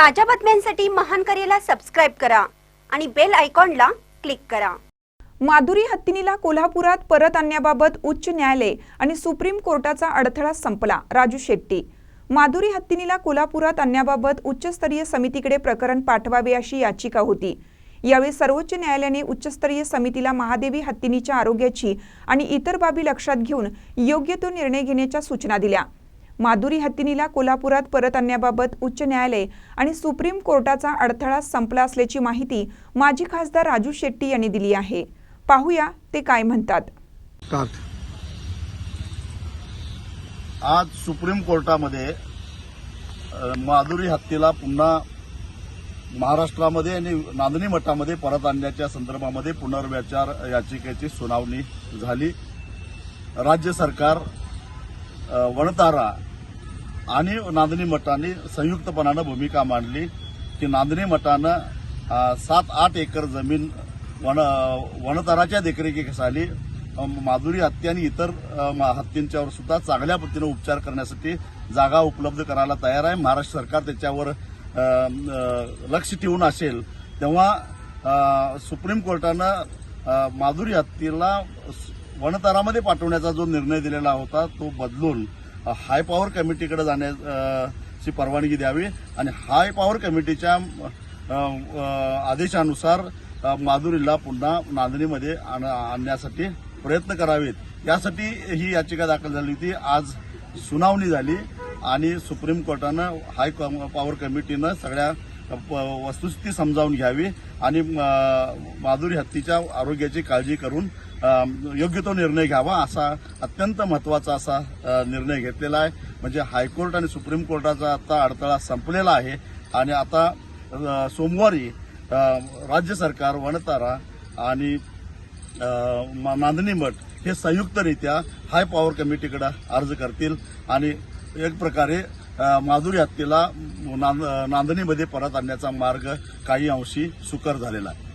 ताज्या बातम्यांसाठी महान करेला सबस्क्राईब करा आणि बेल आयकॉनला क्लिक करा. माधुरी हत्तीनीला कोल्हापुरात परत आणण्याबाबत उच्च न्यायालय आणि सुप्रीम कोर्टाचा अडथळा संपला राजू शेट्टी. माधुरी हत्तीनीला कोल्हापुरात आणण्याबाबत उच्चस्तरीय समितीकडे प्रकरण पाठवावे अशी याचिका होती. यावेळी सर्वोच्च न्यायालयाने उच्चस्तरीय समितीला महादेवी हत्तीनीच्या आरोग्याची आणि इतर बाबी लक्षात घेऊन योग्य तो निर्णय घेण्याच्या सूचना दिल्या. माधुरी हत्तीनीला कोल्हापुरात परत आणण्याबाबत उच्च न्यायालय आणि सुप्रीम कोर्टाचा अडथळा संपला असल्याची माहिती माजी खासदार राजू शेट्टी यांनी दिली आहे. पाहूया ते काय म्हणतात. आज सुप्रीम कोर्टामध्ये माधुरी हत्तीला पुन्हा महाराष्ट्रामध्ये आणि नांदणी मठामध्ये परत आणण्याच्या संदर्भामध्ये पुनर्विचार याचिकेची सुनावणी झाली. राज्य सरकार वणतारा आणि नांदणी मठाने संयुक्तपणानं भूमिका मांडली की नांदणी मठानं सात आठ एकर जमीन वन वणताराच्या देखरेखीखाली माधुरी हत्ती आणि इतर मा- हत्तींच्यावर सुद्धा चांगल्या पद्धतीनं उपचार करण्यासाठी जागा उपलब्ध करायला तयार आहे. महाराष्ट्र सरकार त्याच्यावर लक्ष ठेवून असेल तेव्हा सुप्रीम कोर्टानं माधुरी हत्तीला स- वनतारामध्ये पाठवण्याचा जो निर्णय दिलेला होता तो बदलून हाय पॉवर कमिटीकडे जाण्याची परवानगी द्यावी. आणि हाय पॉवर कमिटीच्या आदेशानुसार माधुरीला पुन्हा नांदणीमध्ये आण- आणण्यासाठी प्रयत्न करावेत. यासाठी ही याचिका दाखल झाली होती. आज सुनावणी झाली आणि सुप्रीम कोर्टानं हाय कम- पॉवर कमिटीनं सगळ्या प- वस्तुस्थिती समजावून घ्यावी आणि माधुरी हत्तीच्या आरोग्याची काळजी करून योग्य तो निर्णय घ्यावा असा अत्यंत महत्त्वाचा असा निर्णय घेतलेला आहे. म्हणजे हायकोर्ट आणि सुप्रीम कोर्टाचा आता अडथळा संपलेला आहे. आणि आता सोमवारी राज्य सरकार वनतारा आणि मा- नांदणी मठ हे संयुक्तरित्या हाय पॉवर कमिटीकडे अर्ज करतील. आणि एक प्रकारे माधुरी हत्तीला नांद- नांदणीमध्ये परत आणण्याचा मार्ग काही अंशी सुकर झालेला आहे.